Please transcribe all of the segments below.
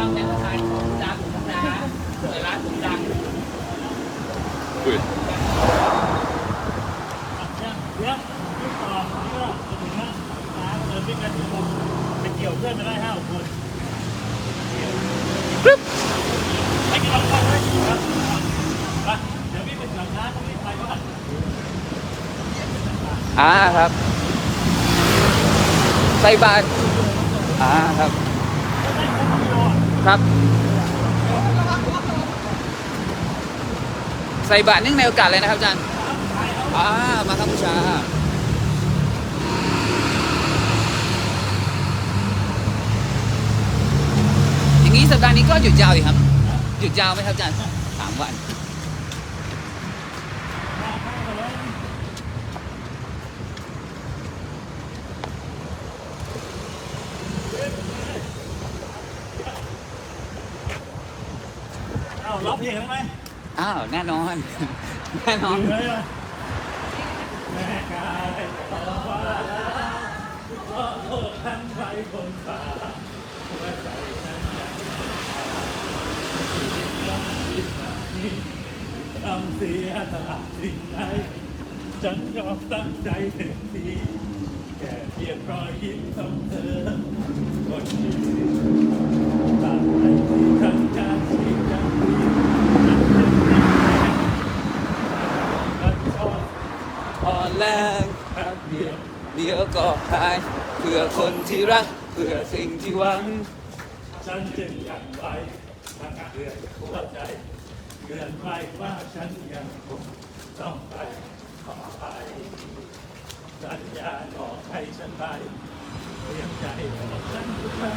วังในสถานของดังนะเปิดร้านดังอุ้ยเนี่ยเดี๋ยวพี่ต่อนี่ก็จะถึงแล้วน้ำเดินวิ่งกันถึงผมไปเกี่ยวเพื่อนมาได้ห้าคนปึ๊บไปกินข้าวเลยครับไปเดี๋ยวพี่ไปถึงร้านต้องรีบไปก่อนอ่าครับ ใส่บาตรอ่าครับ ครับ ใส่บาตรเนื่องในโอกาสเลยนะครับอาจารย์อ่ามาครับบูชาอย่างนี้สัปดาห์นี้ก็หยุดยาวอีกครับ หยุดยาวไหมครับอาจารย์สามวัน เอ้าร้องเพลงได้ไหมอ้าวแน่นอน แน่นอนเลยอะแม่กายต่อฟ้าเพราะโลกทั้งไปบนฟ้าหัวใจฉันยังทำเสียสละสิ่งใดฉันยอมตั้งใจเต็มที่แค่เพียงรอยยิ้มของเธอคนที่ตามไปที่ทั้งการที่ยังมีฉันยังมีแรงชอบ อ่อนแรง แป๊บเดียว เดี๋ ยวก็หาย เพื่อคนที่รัก เพื่อสิ่งที่หวัง ฉันจึงยังไว้ทั้งเรื่องหัวใจเตือนไว้ว่าฉันยังคงต้องไปขอไปสัญญาบอกให้ฉันไปเรียงใจของฉันทุกครั้ง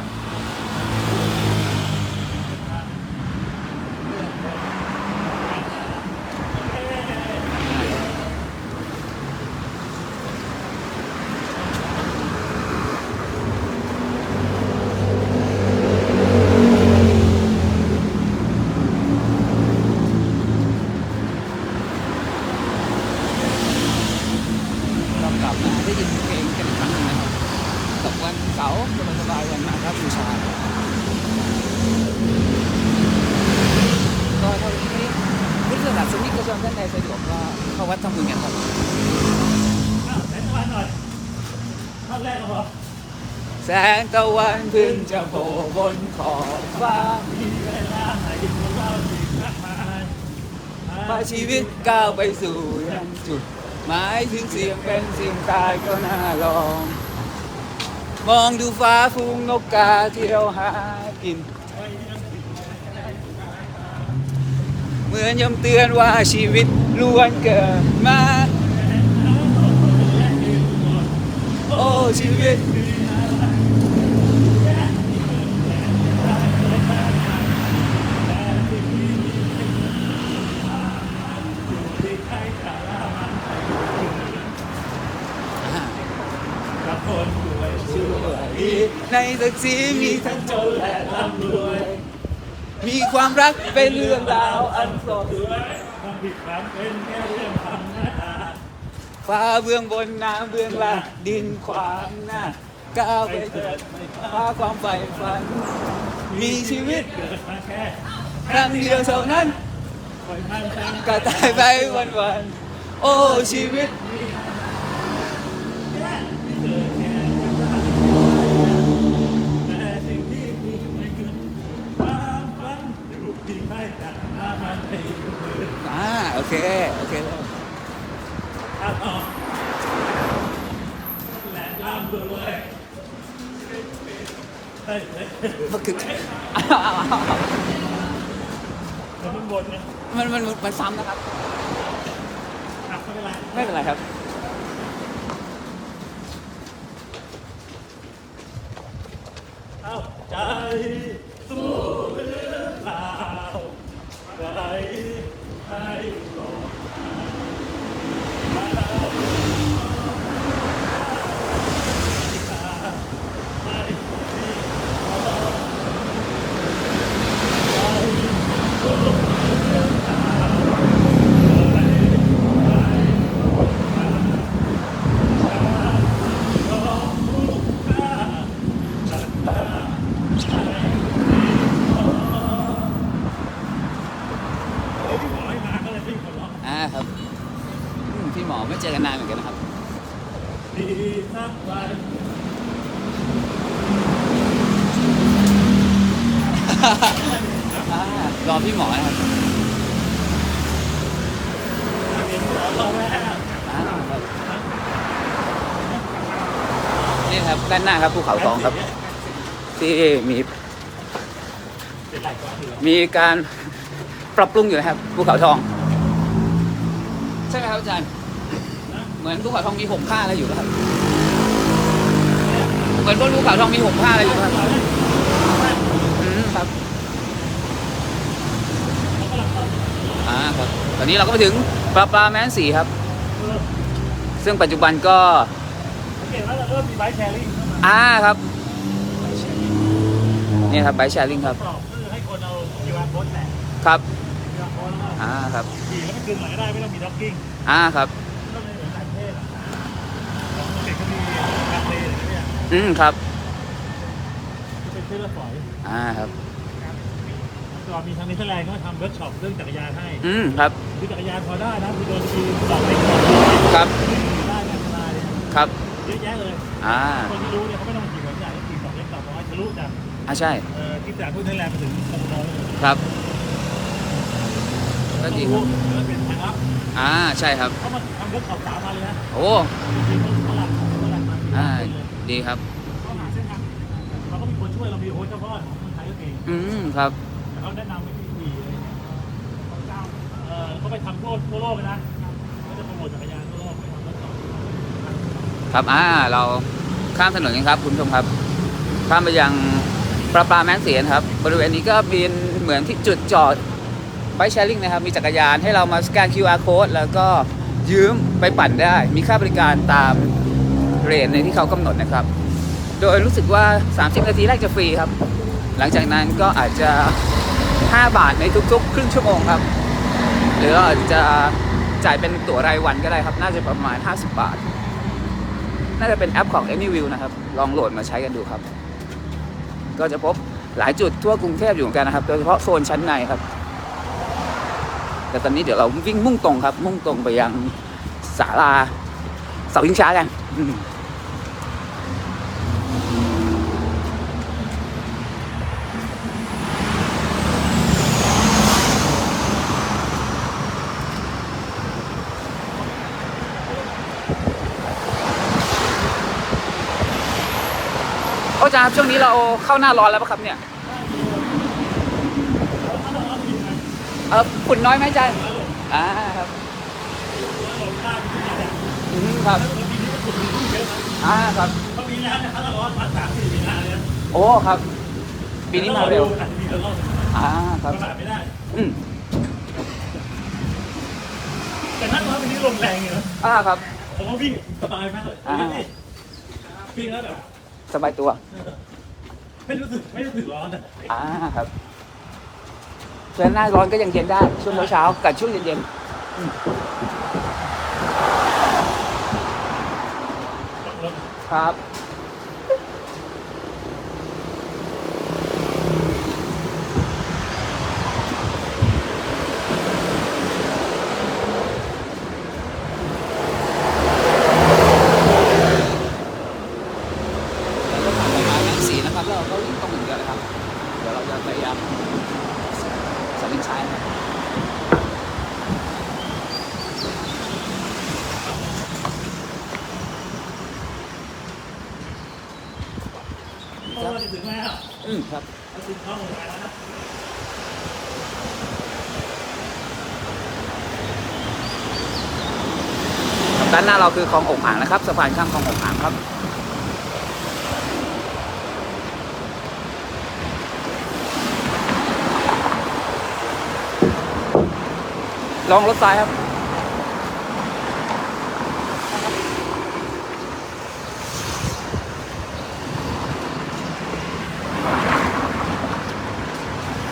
เรากลับมาได้ยินเพลงกันอีกครั้งหนึงนะครับกับวันเสาร์สบายๆวันมาครับบูชา ก็เท่านี้พุทธศาสนิกชนท่านใดสะดวกก็เข้าวัดทำบุญกันครับ อ้าวไหนตะวันหน่อยท่อนแรกก็พอ แสงตะวันเพิ่งจะโผล่บนขอบฟ้ามีเวลาไหนของเราสิ่งมากมายพาชีวิตก้าวไปสู่ยังจุดหมายถึงเสียงเป็นสิ่งตายก็น่าลอง มองดูฟ้าฟูงนกกาเที่ยวหากิน เหมือนย้ำเตือนว่าชีวิตล้วนเกิดมา โอ้ชีวิต กับคนรวยช่วย ในศักดิ์ศรีมีทั้งจนและร่ำรวย มีความรักเป็นเรื่องราวอันสดทำผิดพลั้งเป็นแค่เรื่องธรรมดาฟ้าเบื้องบนน้ำเบื้องล่างดินขวางหน้าก้าวไปเถิดฟ้าความใฝ่ฝัน มีชีวิตเกิดมาแค่ครั้งเดียวเท่านั้นปล่อยมันทางก็ตายไปวันวันๆโอ้ชีวิตแอ่าโอเค โอเคเลยถ้าออกและร่ำรวยเฮ้ยมันคือมันบนนะมันมันมันซ้ำนะครับ ไม่เป็นไร ไม่เป็นไรครับเอาใจสู้หรือเปล่า ใจให้หล ครับด้านหน้าครับภูเขาทองครับ ที่มีมีการปรับปรุงอยู่นะครับภูเขาทอง ใช่ไหมครับอาจารย์ เหมือนภูเขาทองมีห่มผ้าอะไรอยู่ครับ เหมือนบนภูเขาทองมีห่มผ้าอะไรอยู่ครับอืมครับอ่าครับตอนนี้เราก็มาถึงปลาปลาแมนสีครับ ซึ่งปัจจุบันก็เเราเริ่มมีไบค์แชร์ลิงเข้ามาอ่าครับนี่ครับไบแชร์ลิงครับตอบคือให้คนเอา QR code แตะครับ QR code แล้วก็อ่าครับขี่แล้วมันดึงหน่อยก็ได้ไม่ต้องมีด็อกกิ้งอ่าครับไม่ต้องมีเหมือนต่างประเทศอะเด็กก็มีการเทอะไรเนี่ยอืมครับที่เป็นเสื้อฝอยอ่าครับก่อนมีทางเนเธอร์แลนด์ก็ทำเวิร์กช็อปเรื่องจักรยานให้ อืมครับคือจักรยานพอได้นะคือโดนทีดอกเล็กดอกครับได้เนี่ยสบายเนี่ยครับ เยอะแยะเลย อ่าคนที่รู้เนี่ยเขาไม่ต้องขี่หัวใหญ่ขี่ดอกเล็กดอกน้อยทะลุจากอ่าใช่ เอ่อที่จากทุ่นเนเธอร์แลนด์ไปถึงสมุทรเลยครับก็ต้องดีครู้รับแล้วเป็นทางลับอ่าใช่ครับ เขามาทำเวิร์กช็อปสามมาเลยนะโอ้จริงๆเขาฝรั่งฝรั่งมาอ่าเลยดีครับ เขาหาเส้นทางเราก็มีคนช่วยเรามีโค้ชเจ้าพ่อของคนไทยก็เก่งอืมครับ แต่เขาแนะนำวิธีขี่อะไรเงี้ยเขาเจ้าเอ่อเขาไปทำทั่วทั่วโลกเลยนะเขาจะโปรโมทจักรยานทั่วโลกไปทำเวิร์กช็อป ครับอ่าเราข้ามถนนกันครับ คุณผู้ชมครับ ข้ามไปยังปลาปลาแมนเสียนครับ บริเวณนี้ก็เป็นเหมือนที่จุดจอดไบค์แชร์ลิงนะครับ มีจักรยานให้เรามาสแกน QR code แล้วก็ยืมไปปั่นได้ มีค่าบริการตามเรทในที่เขากำหนดนะครับ โดยรู้สึกว่า 30 นาทีแรกจะฟรีครับ หลังจากนั้นก็อาจจะ 5 บาทในทุกๆ ครึ่งชั่วโมงครับ หรืออาจจะจ่ายเป็นตั๋วรายวันก็ได้ครับ น่าจะประมาณ 50 บาท น่าจะเป็นแอปของ AnyView นะครับ ลองโหลดมาใช้กันดูครับ ก็จะพบหลายจุดทั่วกรุงเทพอยู่เหมือนกันนะครับโดยเฉพาะโซนชั้นในครับ แต่ตอนนี้เดี๋ยวเราวิ่งมุ่งตรงครับ มุ่งตรงไปยังศาลาเสาชิงช้ากันอืมโอ้อา จารย์ครับช่วงนี้เราเข้าหน้าร้อนแล้วปะครับเนี่ยเออฝุ่นน้อยไหมอาจารย์อ่าครับอืมครับอ่าครับเขามีแล้วนะครับเราร้อนมาสามสี่ปีแล้วเนี่ยโอ้ครับ ปีนี้มาเร็วอาจจะมีกระรอกอ่าคปรับระมาทไม่ได้อืมแต่ถ้าเราเป็นที่ลมแรงเนี่ยนะอ่าครับผมว่าวิ่งสบายมากเลยอ่าวิ่งแล้วแบบ สบายตัว ไม่รู้สึกไม่รู้สึกร้อนอะอ่าครับเช้าหน้าร้อนก็ยังเย็นได้ ช่วงเช้าๆกับช่วงเย็นๆครับ แล้วก็ผ่านไปมาแม่สีนะครับแล้วเราก็วิ่งตรงอย่างเดียวเลยครับ เดี๋ยวเรา จะพยายามสลิงช้ายนะครับเพราะว่าจะถึงแล้วอืมครับจะถึงเข้าโรงงานแล้วนะด้านหน้าเราคือคลององอ่างนะครับสะพานข้ามคลององอ่างครับ องรถซ้ายครับ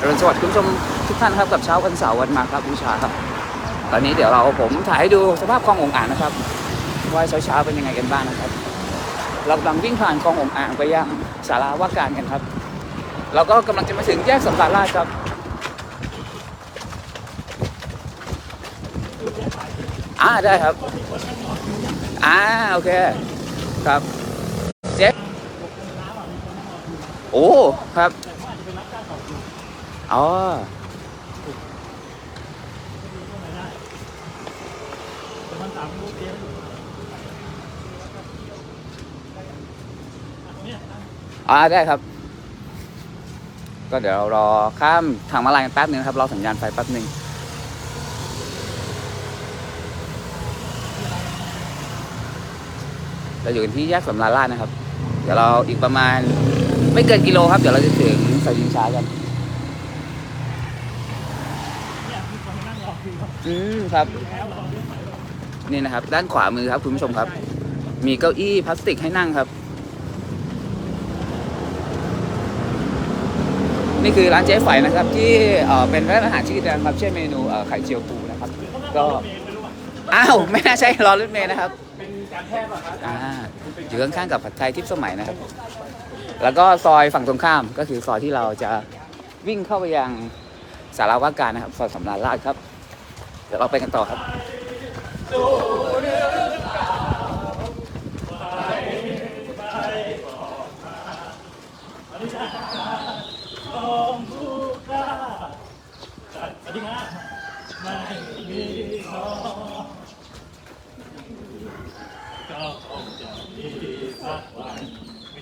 อรุณสวัสดิ์คุณผู้ชมทุกท่านครับ กับเช้าวันเสาร์วันมาครับบูชาครับ ตอนนี้เดี๋ยวเราผมถ่ายให้ดูสภาพคลององอ่างนะครับ ว่าเช้าๆเป็นยังไงกันบ้างนะครับ เรากำลังวิ่งผ่านคลององอ่างไปยังศาลาว่าการกันครับ เราก็กำลังจะมาถึงแยกสำราราชครับ อ่าได้ครับ อ่าโอเค ครับเจ๊โอ้ครับอ๋ออ๋อได้แต่มันสามรู้เตรียมอยู่อะตรงเนี้ยนะอ่าได้ครับ ก็เดี๋ยวรอข้ามทางมาลายกันแป๊บนึงครับรอสัญญาณไฟแป๊บนึง เราอยู่กันที่แยกสำราญราชนะครับ เดี๋ยวเราอีกประมาณไม่เกินกิโลครับ เดี๋ยวเราจะถึงสายยิงช้ากันอืมครับ นี่นะครับ ด้านขวามือครับคุณผู้ชมครับ มีเก้าอี้พลาสติกให้นั่งครับ นี่คือร้านเจ๊ไฝนะครับ ที่เอ่อเป็นร้านอาหารชื่อดังครับเช่นเมนูเอ่อไข่เจียวปูนะครับ ก็อ้าวไม่น่าใช่รอรถเมย์นะครับ เป็นการแพทย์ป่ะครับอ่าอยู่ข้างๆกับผัดไทยทิพย์สมัยนะครับ แล้วก็ซอยฝั่งตรงข้ามก็คือซอยที่เราจะวิ่งเข้าไปยังสารว่าการนะครับซอยสำราญราชครับ เดี๋ยวเราไปกันต่อครับ ของผู้กล้าสวัสดีครับไม่มีน้องก็คงจะมีสักวันไม่ดี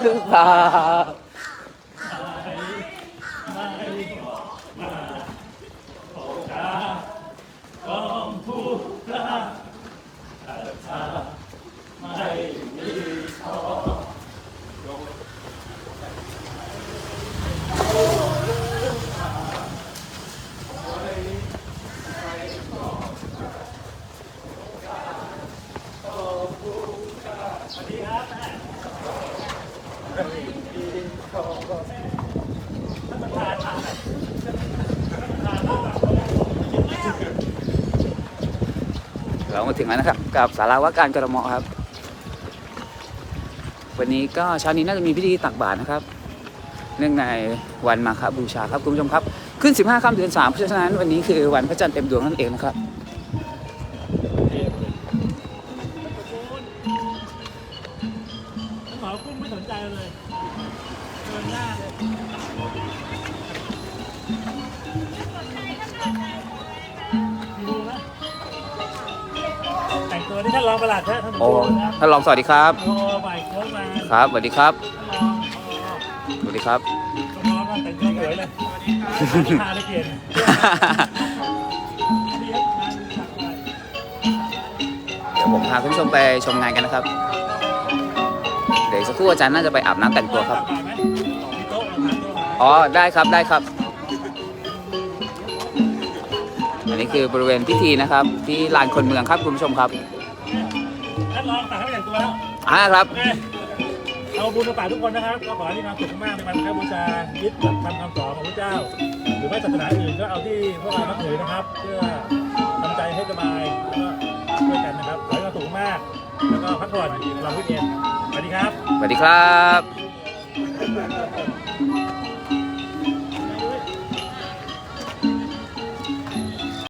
หรือเปล่า ของผู้กล้าไม่มีท้อ เรามา ถึงแล้วนะครับ กับสาราว่าการกรมอครับ วันนี้ก็เช้านี้น่าจะมีพิธีตักบาตรนะครับ เนื่องในวันมาคบูชาครับคุณผู้ชมครับ ขึ้น 15ค่ำเดือน3เพราะฉะนั้นวันนี้คือวันพระจันทร์เต็มดวงนั่นเองนะครับ โอ้ท่านรองสวัสดีครับ ครับสวัสดีครับสวัสดีครับก็น้องก็แต่งตัวสวยเลยพาได้เปลี่ยนเรียกงานสักไว้เดี๋ยวผมพาคุณผู้ชมไปชมงานกันนะครับ เดี๋ยวสักครู่อาจารย์น่าจะไปอาบน้ำแต่งตัวครับอ๋อได้ครับได้ครับ อันนี้คือบริเวณพิธีนะครับ ที่ลานคนเมืองครับคุณผู้ชมครับ ท่านรองตักให้แต่งตัวแล้วอ่าครับ โอเคเอาบุญมาฝากทุกคนนะครับก็ขอให้มีความสุขมากในวันข้าบูชายึดหลักธรรมคำสอนของพระเจ้า หรือไม่ศาสนาอื่นก็เอาที่พวกเรานับถือนะครับ เพื่อทำใจให้สบายแล้วก็ช่วยกันนะครับขอให้มีความสุขมาก แล้วก็พักผ่อนเราพิเอนสวัสดีครับ สวัสดีครับ